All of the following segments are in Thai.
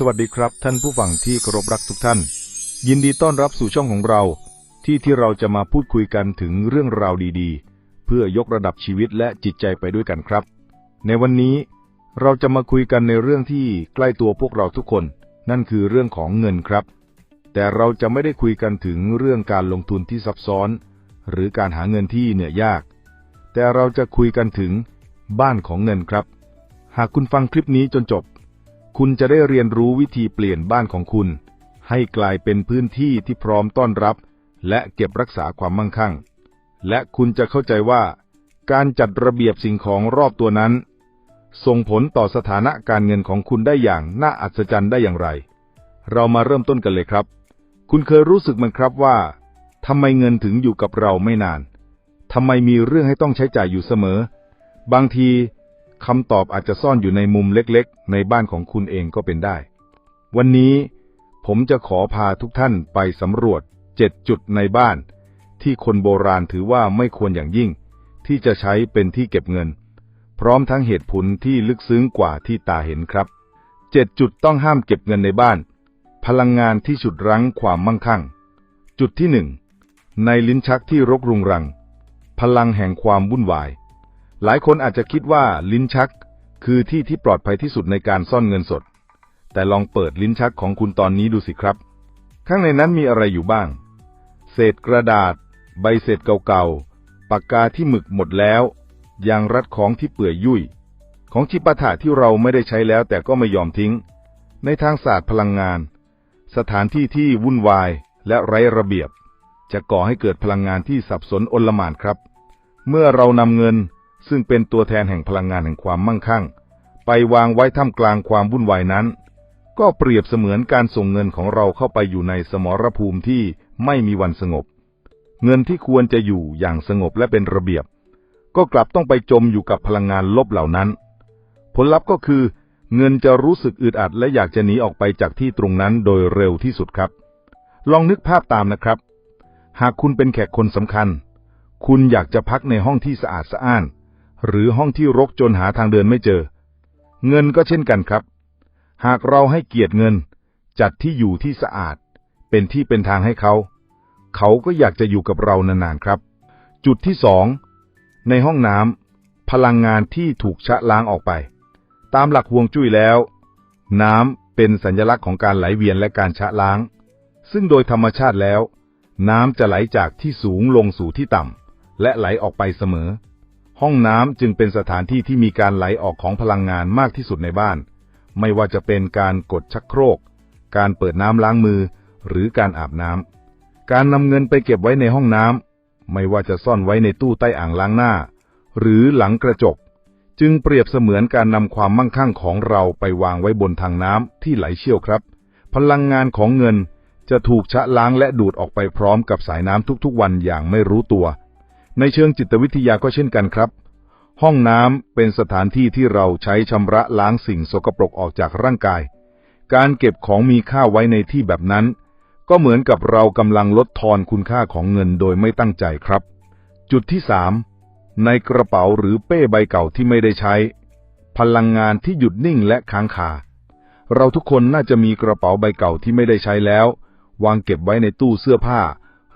สวัสดีครับท่านผู้ฟังที่เคารพรักทุกท่าน ยินดีต้อนรับสู่ช่องของเรา ที่ที่เราจะมาพูดคุยกันถึงเรื่องราวดีๆ เพื่อยกระดับชีวิตและจิตใจไปด้วยกันครับ ในวันนี้เราจะมาคุยกันในเรื่องที่ใกล้ตัวพวกเราทุกคน นั่นคือเรื่องของเงินครับ แต่เราจะไม่ได้คุยกันถึงเรื่องการลงทุนที่ซับซ้อน หรือการหาเงินที่เหนื่อยยาก แต่เราจะคุยกันถึงบ้านของเงินครับ หากคุณฟังคลิปนี้จนจบ คุณจะได้เรียนรู้วิธีเปลี่ยนบ้านของคุณ ให้กลายเป็นพื้นที่ที่พร้อมต้อนรับ และเก็บรักษาความมั่งคั่ง และคุณจะเข้าใจว่า การจัดระเบียบสิ่งของรอบตัวนั้น ส่งผลต่อสถานะการเงินของคุณได้อย่างน่าอัศจรรย์ได้อย่างไร เรามาเริ่มต้นกันเลยครับ คุณเคยรู้สึกมั้ยครับว่าทำไมเงินถึงอยู่กับเราไม่นานทำไมมีเรื่องให้ต้องใช้จ่ายอยู่เสมอ บางที คำตอบอาจจะซ่อนอยู่ในมุมเล็กๆ ในบ้านของคุณเองก็เป็นได้ วันนี้ผมจะขอพาทุกท่านไปสำรวจเจ็ดจุดในบ้าน ที่คนโบราณถือว่าไม่ควรอย่างยิ่ง ที่จะใช้เป็นที่เก็บเงิน พร้อมทั้งเหตุผลที่ลึกซึ้งกว่าที่ตาเห็นครับเจ็ดจุดต้องห้ามเก็บเงินในบ้าน พลังงานที่ฉุดรั้งความมั่งคั่ง จุดที่หนึ่งในลิ้นชักที่รกรุงรัง พลังแห่งความวุ่นวาย หลายคนอาจจะคิดว่าลิ้นชัก คือที่ที่ปลอดภัยที่สุดในการซ่อนเงินสด แต่ลองเปิดลิ้นชักของคุณตอนนี้ดูสิครับ ข้างในนั้นมีอะไรอยู่บ้าง เศษกระดาษ ใบเศษเก่าๆปากกาที่หมึกหมดแล้วยางรัดของที่เปื่อยยุ่ยของชิปาถะที่เราไม่ได้ใช้แล้วแต่ก็ไม่ยอมทิ้ง ในทางศาสตร์พลังงาน สถานที่ที่วุ่นวายและไร้ระเบียบ จะก่อให้เกิดพลังงานที่สับสนอนลหมานครับ เมื่อเรานำเงิน ซึ่งเป็นตัวแทนแห่งพลังงานแห่งความมั่งคั่ง ไปวางไว้ท่ามกลางความวุ่นวายนั้น ก็เปรียบเสมือนการส่งเงินของเราเข้าไปอยู่ในสมรภูมิที่ไม่มีวันสงบ เงินที่ควรจะอยู่อย่างสงบและเป็นระเบียบ ก็กลับต้องไปจมอยู่กับพลังงานลบเหล่านั้น ผลลัพธ์ก็คือ เงินจะรู้สึกอึดอัดและอยากจะหนีออกไปจากที่ตรงนั้นโดยเร็วที่สุดครับ ลองนึกภาพตามนะครับ หากคุณเป็นแขกคนสำคัญ คุณอยากจะพักในห้องที่สะอาดสะอ้าน หรือห้องที่รกจนหาทางเดินไม่เจอ เงินก็เช่นกันครับ หากเราให้เกียรติเงิน จัดที่อยู่ที่สะอาด เป็นที่เป็นทางให้เขา เขาก็อยากจะอยู่กับเรานานๆครับ จุดที่สองในห้องน้ำพลังงานที่ถูกชะล้างออกไป ตามหลักฮวงจุ้ยแล้ว น้ำเป็นสัญลักษณ์ของการไหลเวียนและการชะล้าง ซึ่งโดยธรรมชาติแล้ว น้ำจะไหลจากที่สูงลงสู่ที่ต่ำและไหลออกไปเสมอ ห้องน้ำจึงเป็นสถานที่ที่มีการไหลออกของพลังงานมากที่สุดในบ้าน ไม่ว่าจะเป็นการกดชักโครก การเปิดน้ำล้างมือ หรือการอาบน้ำ การนำเงินไปเก็บไว้ในห้องน้ำ ไม่ว่าจะซ่อนไว้ในตู้ใต้อ่างล้างหน้า หรือหลังกระจก จึงเปรียบเสมือนการนำความมั่งคั่งของเราไปวางไว้บนทางน้ำที่ไหลเชี่ยวครับ พลังงานของเงินจะถูกชะล้างและดูดออกไปพร้อมกับสายน้ำทุกๆวันอย่างไม่รู้ตัว ในเชิงจิตวิทยาก็เช่นกันครับ ห้องน้ำเป็นสถานที่ที่เราใช้ชำระล้างสิ่งสกปรกออกจากร่างกาย การเก็บของมีค่าไว้ในที่แบบนั้น ก็เหมือนกับเรากำลังลดทอนคุณค่าของเงินโดยไม่ตั้งใจครับ จุดที่สามในกระเป๋าหรือเป้ใบเก่าที่ไม่ได้ใช้ พลังงานที่หยุดนิ่งและค้างคาเราทุกคนน่าจะมีกระเป๋าใบเก่าที่ไม่ได้ใช้แล้ว วางเก็บไว้ในตู้เสื้อผ้า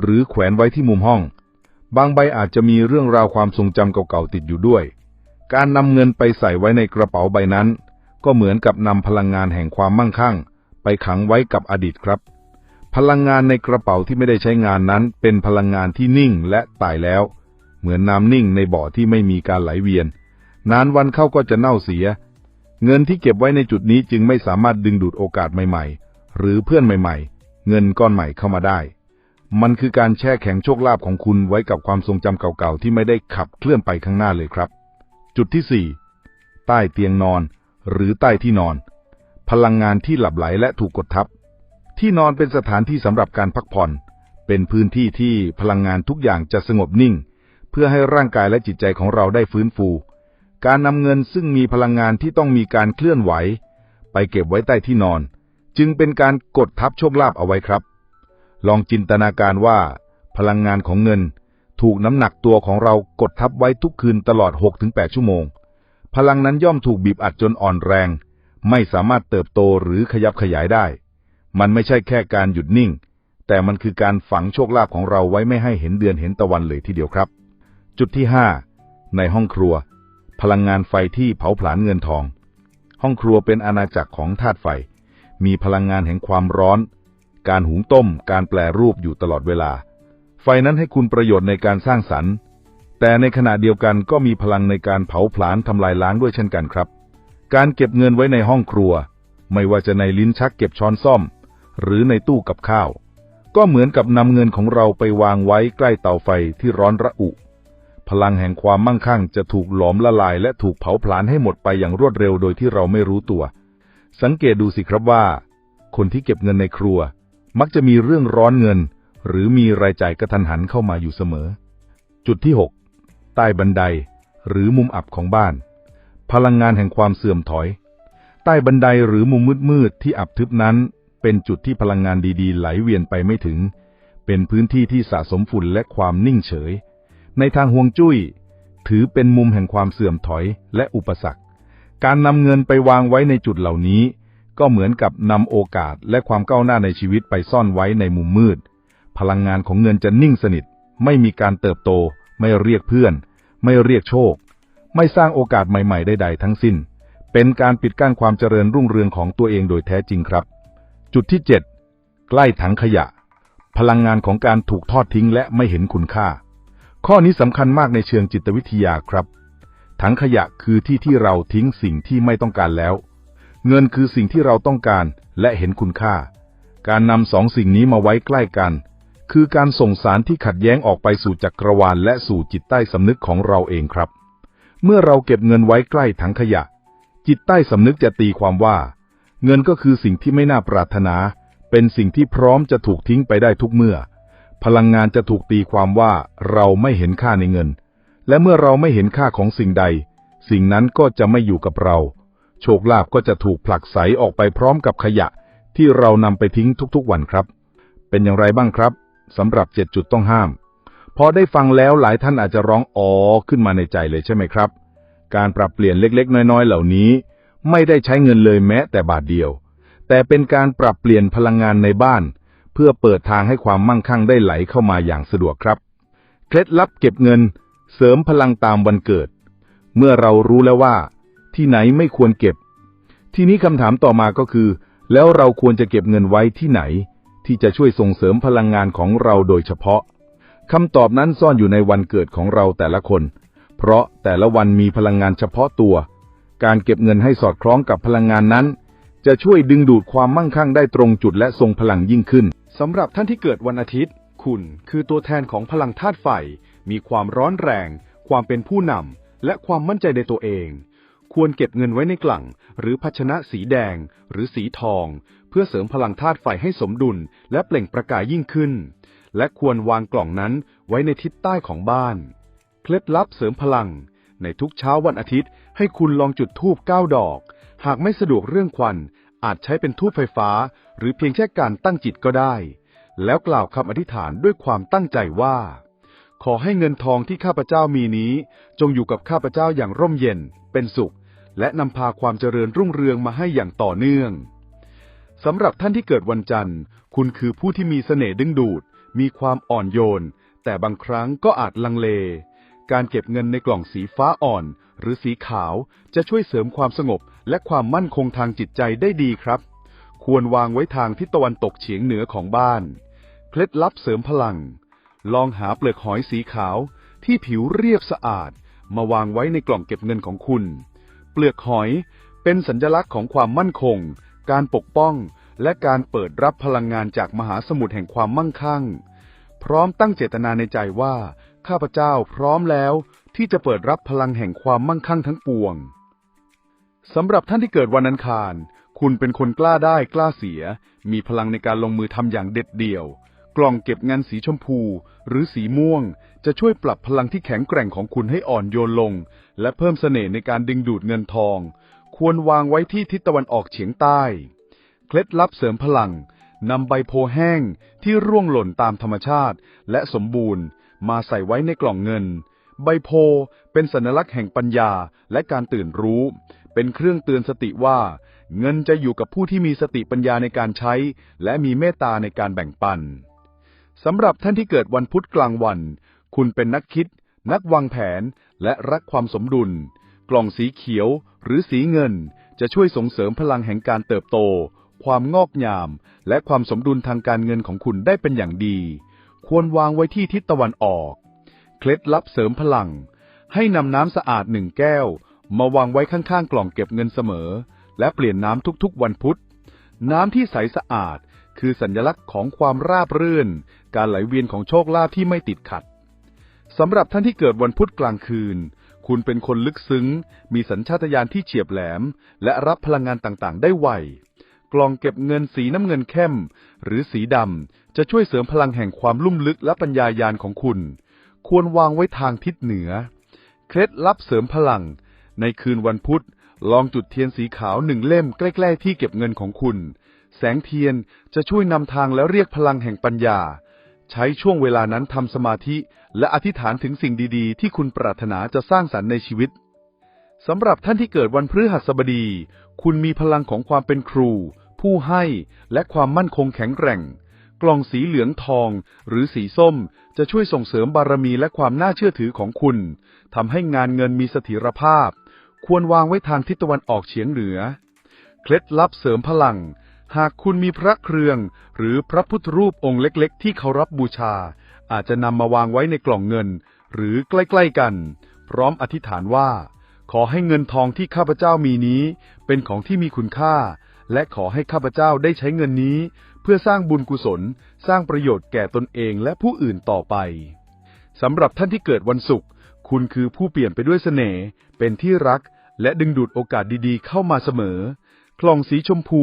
หรือแขวนไว้ที่มุมห้อง บางใบอาจจะมีเรื่องราวความทรงจำเก่าๆติดอยู่ด้วย การนำเงินไปใส่ไว้ในกระเป๋าใบนั้น ก็เหมือนกับนำพลังงานแห่งความมั่งคั่ง ไปขังไว้กับอดีตครับ พลังงานในกระเป๋าที่ไม่ได้ใช้งานนั้น เป็นพลังงานที่นิ่งและตายแล้ว เหมือนน้ำนิ่งในบ่อที่ไม่มีการไหลเวียน นานวันเข้าก็จะเน่าเสีย เงินที่เก็บไว้ในจุดนี้จึงไม่สามารถดึงดูดโอกาสใหม่ ๆ หรือเพื่อนใหม่ ๆ เงินก้อนใหม่เข้ามาได้ มันคือการแช่แข็งโชคลาภของคุณไว้กับความทรงจำเก่าๆ ที่ไม่ได้ขับเคลื่อนไปข้างหน้าเลยครับ จุดที่สี่ใต้เตียงนอน หรือใต้ที่นอน พลังงานที่หลับไหลและถูกกดทับ ที่นอนเป็นสถานที่สำหรับการพักผ่อน เป็นพื้นที่ที่พลังงานทุกอย่างจะสงบนิ่ง เพื่อให้ร่างกายและจิตใจของเราได้ฟื้นฟู การนำเงินซึ่งมีพลังงานที่ต้องมีการเคลื่อนไหว ไปเก็บไว้ใต้ที่นอน จึงเป็นการกดทับโชคลาภเอาไว้ครับ ลองจินตนาการว่า พลังงานของเงิน ถูกน้ำหนักตัวของเรากดทับไว้ทุกคืนตลอด 6-8 ชั่วโมง พลังนั้นย่อมถูกบีบอัดจนอ่อนแรง ไม่สามารถเติบโตหรือขยับขยายได้ มันไม่ใช่แค่การหยุดนิ่ง แต่มันคือการฝังโชคลาภของเราไว้ไม่ให้เห็นเดือนเห็นตะวันเลยทีเดียวครับ จุดที่ห้าในห้องครัว พลังงานไฟที่เผาผลาญเงินทอง ห้องครัวเป็นอาณาจักรของธาตุไฟ มีพลังงานแห่งความร้อน การหุงต้ม การแปลรูปอยู่ตลอดเวลา ไฟนั้นให้คุณประโยชน์ในการสร้างสรรค์ แต่ในขณะเดียวกันก็มีพลังในการเผาผลาญทำลายล้างด้วยเช่นกันครับ การเก็บเงินไว้ในห้องครัว ไม่ว่าจะในลิ้นชักเก็บช้อนซ่อม หรือในตู้กับข้าว ก็เหมือนกับนำเงินของเราไปวางไว้ใกล้เตาไฟที่ร้อนระอุ พลังแห่งความมั่งคั่งจะถูกหลอมละลาย และถูกเผาผลาญให้หมดไปอย่างรวดเร็วโดยที่เราไม่รู้ตัว สังเกตดูสิครับว่า คนที่เก็บเงินในครัว มักจะมีเรื่องร้อนเงิน หรือมีรายจ่ายกระทันหันเข้ามาอยู่เสมอ จุดที่ 6 ใต้บันได หรือมุมอับของบ้าน พลังงานแห่งความเสื่อมถอย ใต้บันไดหรือมุมมืดๆที่อับทึบนั้น เป็นจุดที่พลังงานดีๆ ไหลเวียนไปไม่ถึง เป็นพื้นที่ที่สะสมฝุ่นและความนิ่งเฉย ในทางห่วงจุ้ย ถือเป็นมุมแห่งความเสื่อมถอยและอุปสรรค การนำเงินไปวางไว้ในจุดเหล่านี้ ก็เหมือนกับนำโอกาสและความก้าวหน้าในชีวิตไปซ่อนไว้ในมุมมืด พลังงานของเงินจะนิ่งสนิท ไม่มีการเติบโต ไม่เรียกเพื่อน ไม่เรียกโชค ไม่สร้างโอกาสใหม่ๆใดๆทั้งสิ้น เป็นการปิดกั้นความเจริญรุ่งเรืองของตัวเองโดยแท้จริงครับ จุดที่ 7 ใกล้ถังขยะ พลังงานของการถูกทอดทิ้งและไม่เห็นคุณค่า ข้อนี้สำคัญมากในเชิงจิตวิทยาครับ ถังขยะคือที่ที่เราทิ้งสิ่งที่ไม่ต้องการแล้ว เงินคือสิ่งที่เราต้องการและเห็นคุณค่า การนำสองสิ่งนี้มาไว้ใกล้กัน คือการส่งสารที่ขัดแย้งออกไปสู่จักรวาลและสู่จิตใต้สำนึกของเราเองครับ เมื่อเราเก็บเงินไว้ใกล้ถังขยะ จิตใต้สำนึกจะตีความว่า เงินก็คือสิ่งที่ไม่น่าปรารถนา เป็นสิ่งที่พร้อมจะถูกทิ้งไปได้ทุกเมื่อ พลังงานจะถูกตีความว่าเราไม่เห็นค่าในเงิน และเมื่อเราไม่เห็นค่าของสิ่งใด สิ่งนั้นก็จะไม่อยู่กับเรา โชคลาภก็จะถูกผลักไสออกไปพร้อมกับขยะที่เรานำไปทิ้งทุกๆวันครับ เป็นอย่างไรบ้างครับสำหรับเจ็ดจุดต้องห้าม พอได้ฟังแล้วหลายท่านอาจจะร้องอ๋อขึ้นมาในใจเลยใช่ไหมครับ การปรับเปลี่ยนเล็กๆ น้อยๆ เหล่านี้ ไม่ได้ใช้เงินเลยแม้แต่บาทเดียว แต่เป็นการปรับเปลี่ยนพลังงานในบ้าน เพื่อเปิดทางให้ความมั่งคั่งได้ไหลเข้ามาอย่างสะดวกครับ เคล็ดลับเก็บเงิน เสริมพลังตามวันเกิด เมื่อเรารู้แล้วว่า ที่ไหนไม่ควรเก็บ ทีนี้คำถามต่อมาก็คือ แล้วเราควรจะเก็บเงินไว้ที่ไหน ที่จะช่วยส่งเสริมพลังงานของเราโดยเฉพาะคำตอบนั้นซ่อนอยู่ในวันเกิดของเราแต่ละคน เพราะแต่ละวันมีพลังงานเฉพาะตัว การเก็บเงินให้สอดคล้องกับพลังงานนั้น จะช่วยดึงดูดความมั่งคั่งได้ตรงจุดและทรงพลังยิ่งขึ้นสำหรับท่านที่เกิดวันอาทิตย์ คุณคือตัวแทนของพลังธาตุไฟ มีความร้อนแรง ความเป็นผู้นำและความมั่นใจในตัวเอง ควรเก็บเงินไว้ในกลั่งหรือภาชนะสีแดง หรือสีทอง เพื่อเสริมพลังธาตุไฟให้สมดุล และเปล่งประกายยิ่งขึ้น และควรวางกล่องนั้นไว้ในทิศใต้ของบ้าน เคล็ดลับเสริมพลัง ในทุกเช้าวันอาทิตย์ ให้คุณลองจุดธูปเก้าดอก หากไม่สะดวกเรื่องควัน อาจใช้เป็นธูปไฟฟ้า หรือเพียงแค่การตั้งจิตก็ได้ แล้วกล่าวคำอธิษฐานด้วยความตั้งใจว่าขอให้เงินทองที่ข้าพเจ้ามีนี้ จงอยู่กับข้าพเจ้าอย่างร่มเย็นเป็นสุข และนำพาความเจริญรุ่งเรืองมาให้อย่างต่อเนื่องสำหรับท่านที่เกิดวันจันทร์ คุณคือผู้ที่มีเสน่ห์ดึงดูด มีความอ่อนโยน แต่บางครั้งก็อาจลังเล การเก็บเงินในกล่องสีฟ้าอ่อน หรือสีขาวจะช่วยเสริมความสงบ และความมั่นคงทางจิตใจได้ดีครับ ควรวางไว้ทางทิศตะวันตกเฉียงเหนือของบ้าน เคล็ดลับเสริมพลัง ลองหาเปลือกหอยสีขาวที่ผิวเรียบสะอาด มาวางไว้ในกล่องเก็บเงินของคุณ เปลือกหอย เป็นสัญลักษณ์ของความมั่นคง การปกป้อง และการเปิดรับพลังงานจากมหาสมุทรแห่งความมั่งคั่ง พร้อมตั้งเจตนาในใจว่า ข้าพเจ้าพร้อมแล้วที่จะเปิดรับพลังแห่งความมั่งคั่งทั้งปวงสำหรับท่านที่เกิดวันอังคาร คุณเป็นคนกล้าได้กล้าเสีย มีพลังในการลงมือทำอย่างเด็ดเดี่ยว ล่องเก็บงินสีชมพู หรือสีม่วง จะช่วยปรับพลังที่แข็งแกร่งของคุณให้อ่อนโยนลง และเพิ่มเสน่ห์ในการดึงดูดเงินทอง ควรวางไว้ที่ทิศตะวันออกเฉียงใต้ เคล็ดลับเสริมพลังนำใบโพแห้งที่ร่วงหล่นตามธรรมชาติ และสมบูรณ์ มาใส่ไว้ในกล่องเงิน ใบโพเป็นสัญลักษณ์แห่งปัญญาและการตื่นรู้ เป็นเครื่องเตือนสติว่า เงินจะอยู่กับผู้ที่มีสติปัญญาในการใช้ และมีเมตตาในการแบ่งปัน สำหรับท่านที่เกิดวันพุธกลางวัน คุณเป็นนักคิด นักวางแผน และรักความสมดุล กล่องสีเขียวหรือสีเงิน จะช่วยส่งเสริมพลังแห่งการเติบโต ความงอกงาม และความสมดุลทางการเงินของคุณได้เป็นอย่างดี ควรวางไว้ที่ทิศตะวันออก เคล็ดลับเสริมพลัง ให้นำน้ำสะอาดหนึ่งแก้ว มาวางไว้ข้างๆ กล่องเก็บเงินเสมอ และเปลี่ยนน้ำทุกๆ วันพุธน้ำที่ใสสะอาด คือสัญลักษณ์ของความราบรื่น การไหลเวียนของโชคลาภที่ไม่ติดขัดสำหรับท่านที่เกิดวันพุธกลางคืน คุณเป็นคนลึกซึ้ง มีสัญชาตญาณที่เฉียบแหลม และรับพลังงานต่างๆ ได้ไว กล่องเก็บเงินสีน้ำเงินเข้ม หรือสีดำจะช่วยเสริมพลังแห่งความลุ่มลึกและปัญญายาณของคุณ ควรวางไว้ทางทิศเหนือ เคล็ดลับเสริมพลัง ในคืนวันพุธลองจุดเทียนสีขาวหนึ่งเล่มใกล้ ๆ ที่เก็บเงินของคุณ แสงเทียนจะช่วยนำทางและเรียกพลังแห่งปัญญา ใช้ช่วงเวลานั้นทำสมาธิ และอธิษฐานถึงสิ่งดีๆ ที่คุณปรารถนาจะสร้างสรรค์ในชีวิตสำหรับท่านที่เกิดวันพฤหัสบดี คุณมีพลังของความเป็นครู ผู้ให้และความมั่นคงแข็งแกร่ง กล่องสีเหลืองทอง หรือสีส้มจะช่วยส่งเสริมบารมีและความน่าเชื่อถือของคุณทำให้งานเงินมีเสถียรภาพ ควรวางไว้ทางทิศตะวันออกเฉียงเหนือ เคล็ดลับเสริมพลัง หากคุณมีพระเครือง หรือพระพุทธรูปองค์เล็ก ๆ ที่เคารพบบูชา อาจจะนำมาวางไว้ในกล่องเงิน หรือใกล้ ๆ กัน พร้อมอธิษฐานว่า ขอให้เงินทองที่ข้าพเจ้ามีนี้ เป็นของที่มีคุณค่า และขอให้ข้าพเจ้าได้ใช้เงินนี้ เพื่อสร้างบุญกุศล สร้างประโยชน์แก่ตนเองและผู้อื่นต่อไปสำหรับท่านที่เกิดวันศุกร์คุณคือผู้เปลี่ยนไปด้วยเสน่ห์เป็นที่รักและดึงดูดโอกาสดีๆ เข้ามาเสมอ กล่องสีชมพู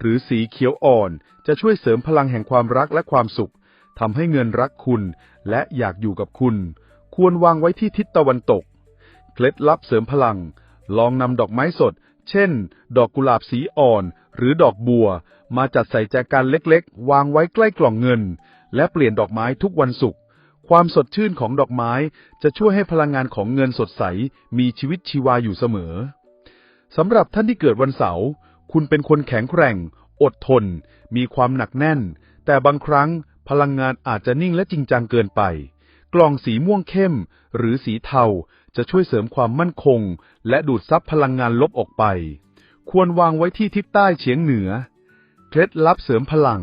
หรือสีเขียวอ่อน จะช่วยเสริมพลังแห่งความรักและความสุขทำให้เงินรักคุณ และอยากอยู่กับคุณ ควรวางไว้ที่ทิศตะวันตก เคล็ดลับเสริมพลัง ลองนำดอกไม้สด เช่น ดอกกุหลาบสีอ่อน หรือดอกบัว มาจัดใส่แจกันเล็กๆ วางไว้ใกล้กล่องเงิน และเปลี่ยนดอกไม้ทุกวันศุกร์ความสดชื่นของดอกไม้จะช่วยให้พลังงานของเงินสดใส มีชีวิตชีวาอยู่เสมอสำหรับท่านที่เกิดวันเสาร์ คุณเป็นคนแข็งแกร่ง อดทน มีความหนักแน่น แต่บางครั้งพลังงานอาจจะนิ่งและจริงจังเกินไป กล่องสีม่วงเข้ม หรือสีเทาจะช่วยเสริมความมั่นคง และดูดซับพลังงานลบออกไป ควรวางไว้ที่ทิศใต้เฉียงเหนือ เคล็ดลับเสริมพลัง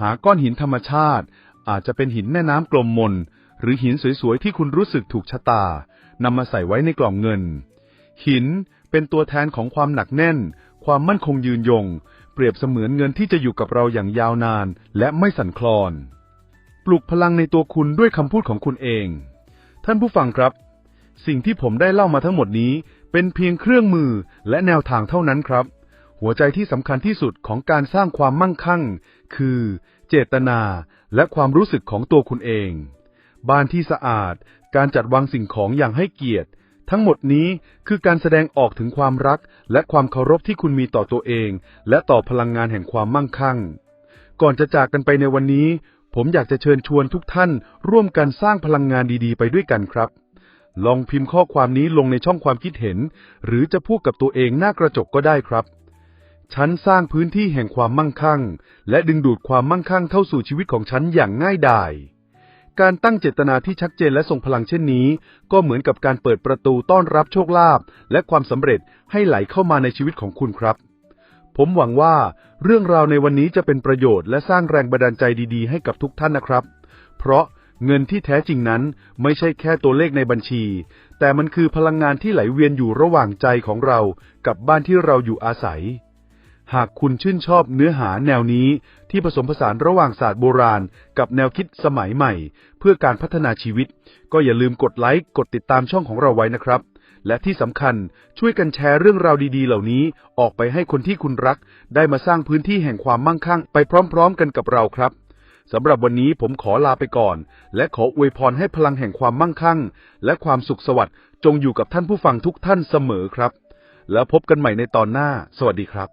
หาก้อนหินธรรมชาติ อาจจะเป็นหินแม่น้ำกลมมน หรือหินสวยๆที่คุณรู้สึกถูกชะตานำมาใส่ไว้ในกล่องเงิน หินเป็นตัวแทนของความหนักแน่น ความมั่นคงยืนยง เปรียบเสมือนเงินที่จะอยู่กับเราอย่างยาวนานและไม่สั่นคลอน ปลุกพลังในตัวคุณด้วยคำพูดของคุณเอง ท่านผู้ฟังครับ สิ่งที่ผมได้เล่ามาทั้งหมดนี้ เป็นเพียงเครื่องมือและแนวทางเท่านั้นครับ หัวใจที่สำคัญที่สุดของการสร้างความมั่งคั่ง คือ เจตนาและความรู้สึกของตัวคุณเอง บ้านที่สะอาด การจัดวางสิ่งของอย่างให้เกียรติ ทั้งหมดนี้คือการแสดงออกถึงความรักและความเคารพที่คุณมีต่อตัวเอง และต่อพลังงานแห่งความมั่งคั่ง ก่อนจะจากกันไปในวันนี้ ผมอยากจะเชิญชวนทุกท่าน ร่วมกันสร้างพลังงานดีๆ ไปด้วยกันครับ ลองพิมพ์ข้อความนี้ลงในช่องความคิดเห็น หรือจะพูดกับตัวเองหน้ากระจกก็ได้ครับ ฉันสร้างพื้นที่แห่งความมั่งคั่ง และดึงดูดความมั่งคั่งเข้าสู่ชีวิตของฉันอย่างง่ายดาย การตั้งเจตนาที่ชัดเจนและทรงพลังเช่นนี้ ก็เหมือนกับการเปิดประตูต้อนรับโชคลาภและความสำเร็จให้ไหลเข้ามาในชีวิตของคุณครับ ผมหวังว่าเรื่องราวในวันนี้จะเป็นประโยชน์และสร้างแรงบันดาลใจดีๆ ให้กับทุกท่านนะครับ เพราะเงินที่แท้จริงนั้นไม่ใช่แค่ตัวเลขในบัญชี แต่มันคือพลังงานที่ไหลเวียนอยู่ระหว่างใจของเรากับบ้านที่เราอยู่อาศัย หากคุณชื่นชอบเนื้อหาแนวนี้ที่ผสมผสานระหว่างศาสตร์โบราณ กับแนวคิดสมัยใหม่ เพื่อการพัฒนาชีวิต ก็อย่าลืมกดไลค์กดติดตามช่องของเราไว้นะครับ และที่สำคัญช่วยกันแชร์เรื่องราวดีๆ เหล่านี้ออกไปให้คนที่คุณรัก ได้มาสร้างพื้นที่แห่งความมั่งคั่งไปพร้อม ๆ กันกับเราครับสำหรับวันนี้ผมขอลาไปก่อน และขออวยพรให้พลังแห่งความมั่งคั่ง และความสุขสวัสดิ์จงอยู่กับท่านผู้ฟังทุกท่านเสมอครับ แล้วพบกันใหม่ในตอนหน้า สวัสดีครับ